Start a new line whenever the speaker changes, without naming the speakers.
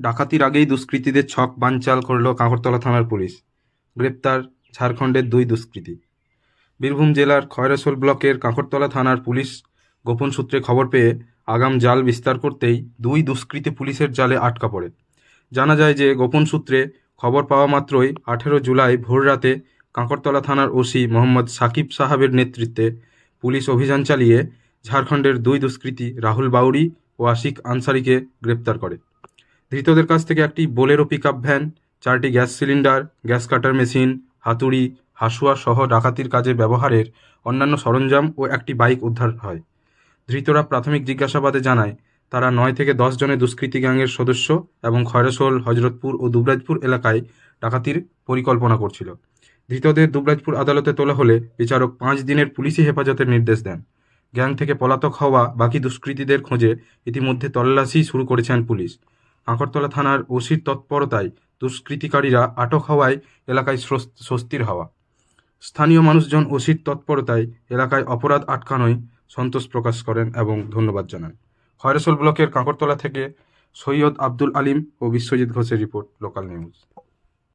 ডাকাতির আগেই দুষ্কৃতীদের ছক বানচাল করল কাঁকরতলা থানার পুলিশ। গ্রেপ্তার ঝাড়খণ্ডের দুই দুষ্কৃতী। বীরভূম জেলার খয়রসোল ব্লকের কাঁকরতলা থানার পুলিশ গোপন সূত্রে খবর পেয়ে আগাম জাল বিস্তার করতেই দুই দুষ্কৃতী পুলিশের জালে আটকা পড়ে। জানা যায় যে গোপন সূত্রে খবর পাওয়া মাত্রই আঠেরো জুলাই ভোররাতে কাঁকরতলা থানার ওসি মোহাম্মদ সাকিব সাহাবের নেতৃত্বে পুলিশ অভিযান চালিয়ে ঝাড়খণ্ডের দুই দুষ্কৃতী রাহুল বাউরি ও আশিক আনসারিকে গ্রেপ্তার করে। ধৃতদের কাছ থেকে একটি বোলেরো পিকআপ ভ্যান চারটি gas cylinder, gas cutter machine, হাতুড়ি, হাসুয়া সহ ডাকাতির কাজে ব্যবহারের অন্যান্য সরঞ্জাম ও একটি বাইক উদ্ধার হয়। ধৃতরা প্রাথমিক জিজ্ঞাসাবাদে জানায়, তারা নয় থেকে দশ জনের দুষ্কৃতী গ্যাংয়ের সদস্য এবং খয়রসোল, হজরতপুর ও দুবরাজপুর এলাকায় ডাকাতির পরিকল্পনা করছিল। ধৃতদের দুবরাজপুর আদালতে তোলা হলে বিচারক পাঁচ দিনের পুলিশি হেফাজতের নির্দেশ দেন। গ্যাং থেকে পলাতক হওয়া বাকি দুষ্কৃতীদের খোঁজে ইতিমধ্যে তল্লাশি শুরু করেছেন পুলিশ। কাঁকরতলা থানার ওসির তৎপরতায় দুষ্কৃতিকারীরা আটক হওয়ায় এলাকায় স্বস্তির হাওয়া। স্থানীয় মানুষজন ওসির তৎপরতায় এলাকায় অপরাধ আটকানোয় সন্তোষ প্রকাশ করেন এবং ধন্যবাদ জানান। খয়রসল ব্লকের কাঁকরতলা থেকে সৈয়দ আব্দুল আলিম ও বিশ্বজিৎ ঘোষের রিপোর্ট, লোকাল নিউজ।